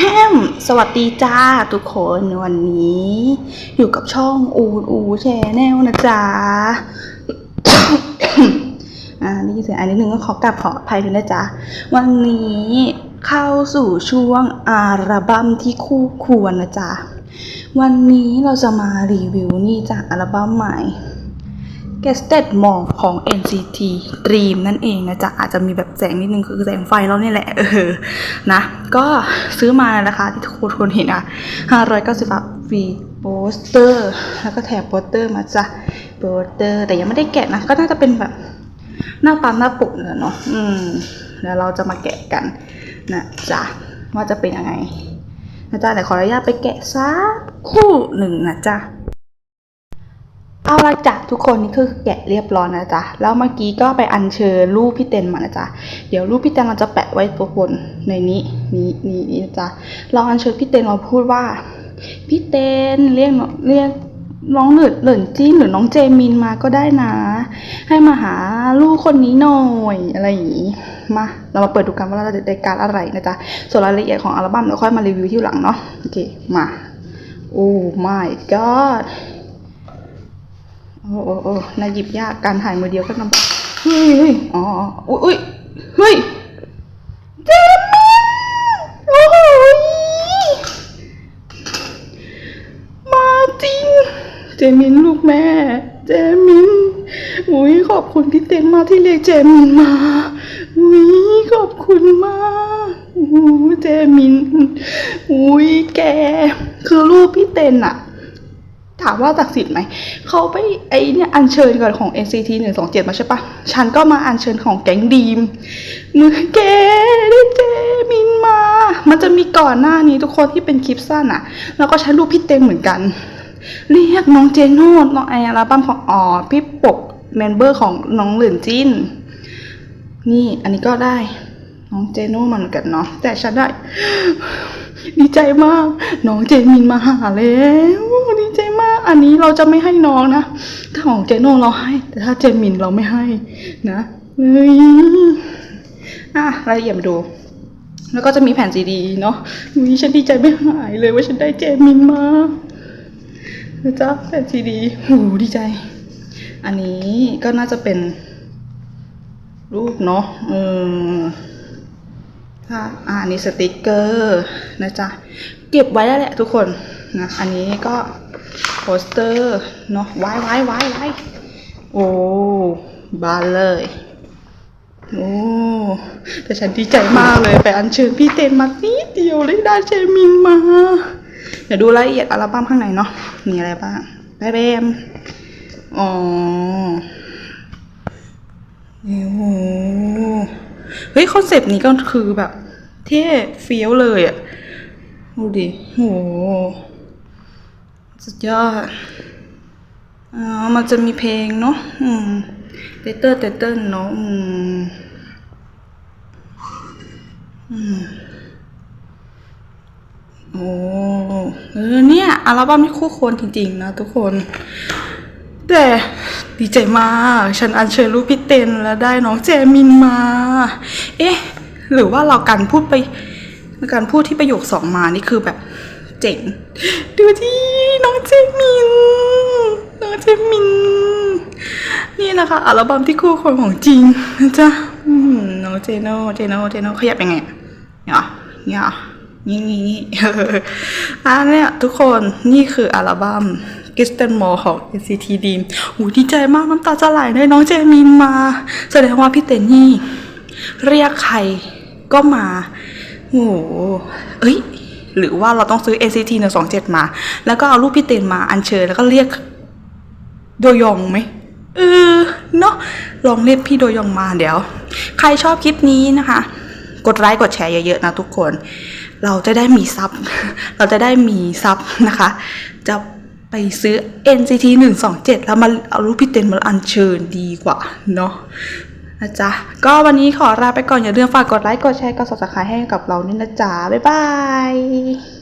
แฮมสวัสดีจ้าทุกคนวันนี้ อยู่กับช่องอูดอูแชแนลนะจ๊ะอ่านี่เสียงอันนิดนึงก็ขอกลับขออภัยด้วยนะจ๊ะ วันนี้เข้าสู่ช่วงอัลบั้มที่คู่ควรนะจ๊ะ วันนี้เราจะมารีวิวนี่จากอัลบั้มใหม่ g e s t e d m o r ของ NCT Dream นั่นเองนะจ๊ะ อาจจะมีแบบแสงนิดนึงคือแสงไฟแล้วนี่แหละเออนะ ก็ซื้อมานะคะ ที่ทุกคนเห็นอะ590บาทฟรีโปสเตอร์ แล้วก็แถมโปสเตอร์มาจ้ะโปสเตอร์ แต่ยังไม่ได้แกะนะ ก็น่าจะเป็นแบบหน้าตามหน้าปกเนี่ยเนาะอืมแล้วเราจะมาแกะกันนะจ๊ะ ว่าจะเป็นยังไงนะจ๊ะแต่ขออนุญาตไปแกะสักคู่หนึ่งนะจ๊ะ เอาละจ้ะทุกคนนี่คือแกะเรียบร้อยนะจ๊ะแล้วเมื่อกี้ก็ไปอัญเชิญรูปพี่เต็นมานะจ๊ะเดี๋ยวรูปพี่เต็นเราจะแปะไว้ตัวบนในนี้นี้นี้นี้นะจ๊ะเราอัญเชิญพี่เต็นมาพูดว่าพี่เต็นเรียกเรียกน้องหลินเหลินจิ้นหรือน้องเจมินมาก็ได้นะ ให้มาหาลูกคนนี้หน่อยอะไรอย่างนี้มาเรามาเปิดดูกันว่าเราจะได้การอะไรนะจ๊ะส่วนรายละเอียดของอัลบั้มเดี๋ยวค่อยมารีวิวที่หลังเนาะโอเคมาโอ้ my god โอ้โอ้โอ้นายหยิบยากการถ่ายมือเดียวก็ลำบากเฮ้ยเฮ้ยอ๋ออุ้ยอุ้ยเฮ้ยเจมินโอ้โหมาจริง เจมินลูกแม่ เจมินอุ้ยขอบคุณพี่เต้นมากที่เรียกเจมินมาอุ้ยขอบคุณมากอู้เจมินอุ้ยแก คือรูปพี่เต้นอะ ถามว่าศักดิ์สิทธิ์ไหม เขาไปไอเนี่ยอัญเชิญก่อนของ NCT 1 2 7 มาใช่ปะ ฉันก็มาอัญเชิญของแก๊งดีม มือแกดเจมินมา มันจะมีก่อนหน้านี้ทุกคนที่เป็นคลิปสั้นอะแล้วก็ใช้รูปพี่เต็มเหมือนกัน เรียกน้องเจโน่น้องไออัลบั้มของอ๋อพี่ปกเมมเบอร์ของน้องหลื่นจิน นี่อันนี้ก็ได้ น้องเจโน่มาเหมือนกันเนาะ แต่ฉันได้ ดีใจมาก น้องเจมินมาหาแล้ว อันนี้เราจะไม่ให้น้องนะถ้าของเจโน่เราให้ แต่ถ้าเจมินเราไม่ให้นะเฮ้ยอะรายละเอียดมาดู แล้วก็จะมีแผ่นซีดีเนาะวิฉันดีใจไม่หายเลยว่าฉันได้เจมินมานะจ๊ะแผ่นซีดีหูดีใจ อันนี้ก็น่าจะเป็นรูปเนาะเออค่ะอ่าอันนี้สติกเกอร์นะจ๊ะ เก็บไว้แล้วแหละทุกคนนะ อันนี้ก็ โปสเตอร์เนาะไว้ไว้ไว้ไว้โอ้บานเลยโอ้แต่ฉันดีใจมากเลยไปอัญเชิญพี่เต้นมานิดเดียวเลยได้เจมินมา เดี๋ยวดูรายละเอียดอัลบั้มข้างในเนาะมีอะไรบ้างแบมแบมอ๋อโอ้โหเฮ้ยคอนเซปต์นี้ก็คือแบบ เท่เฟี้ยวเลยอะดูดิโห สุดยอดอ๋อมันจะมีเพลงเนาะอืมเตเตอร์เตเตอร์เนาะอืมอืมโอ้เออเนี่ยอัลบั้มที่คู่ควรจริงๆนะทุกคน แต่ดีใจมาก ฉันอัญเชิญรูปพี่เต็นแล้วได้น้องเจมินมา เอ๊ะ หรือว่าเราการพูดไป การพูดที่ประโยคสองมานี่คือแบบ เจ๋ง ดูที่น้องเจมิน น้องเจมิน นี่นะคะ อัลบั้มที่คู่คนของจริงนะจ๊ะน้องเจโน่เจโน่เจโน่ขยับยังไงเนี่ยเนี่ยนี่นี่นี่อันเนี้ยทุกคนนี่คืออัลบั้ม g i s t e n m o r e ของ NCT Dream หูดีใจมากน้ำตาจะไหลได้น้องเจมินมา แสดงว่าพี่เตนนี่ เรียกใครก็มาโอ้โหเอ้ย หรือว่าเราต้องซื้อ NCT 127 มา แล้วก็เอารูปพี่เตนมาอัญเชิญแล้วก็เรียกโดยองไหมเออเนาะลองเรียกพี่โดยองมาเดี๋ยว ใครชอบคลิปนี้นะคะ กดไลค์กดแชร์เยอะๆนะทุกคน เราจะได้มีซับเราจะได้มีซับนะคะ จะไปซื้อ NCT 127 แล้วมาเอารูปพี่เตนมาอัญเชิญดีกว่าเนาะ นะจ๊ะ ก็วันนี้ขอลาไปก่อนอย่าลืมฝากกดไลค์ กดแชร์ กด subscribe ให้กับเราด้วยนะจ๊ะ บ๊ายบาย